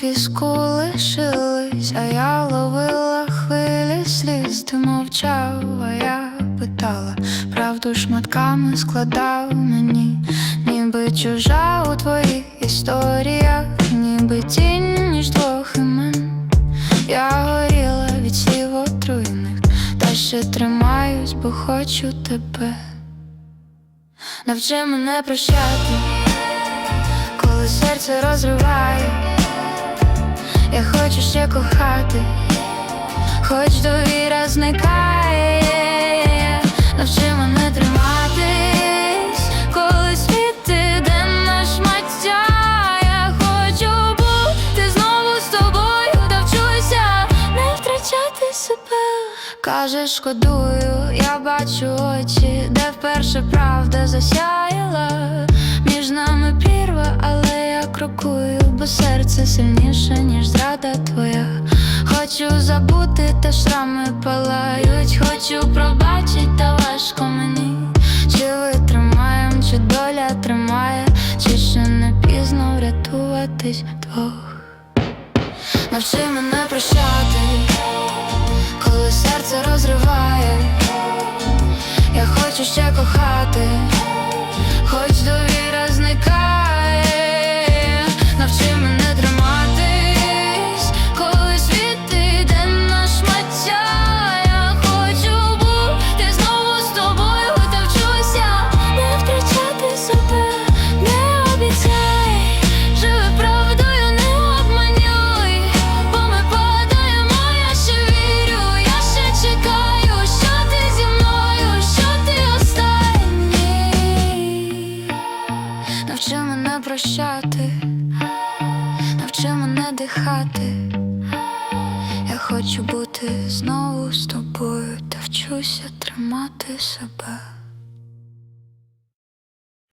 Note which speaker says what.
Speaker 1: піску лишились, а я ловила хвилі сліз, ти мовчав, а я питала, правду шматками складав мені, ніби чужа у твоїх історіях, ніби тінь між двох імен. Я горіла від слів отруєних, та ще тримаюсь, бо хочу тебе. Навчи мене прощати, серце розриває, я хочу ще кохати, хоч довіра зникає, навчи мене триматись, коли світ іде на шмаття, хочу бути знову з тобою, навчуся не втрачати себе. Кажеш, шкодую, я бачу очі, де вперше правда засяяла. Серце сильніше, ніж зрада твоя. Хочу забути, та шрами палають, хочу пробачить, та важко мені. Чи витримаєм, чи доля тримає, чи ще не пізно врятуватись двох. Навчи мене прощати, коли серце розриває, я хочу ще кохати, прощати, навчи мене дихати. Я хочу бути знову з тобою, та вчуся тримати себе.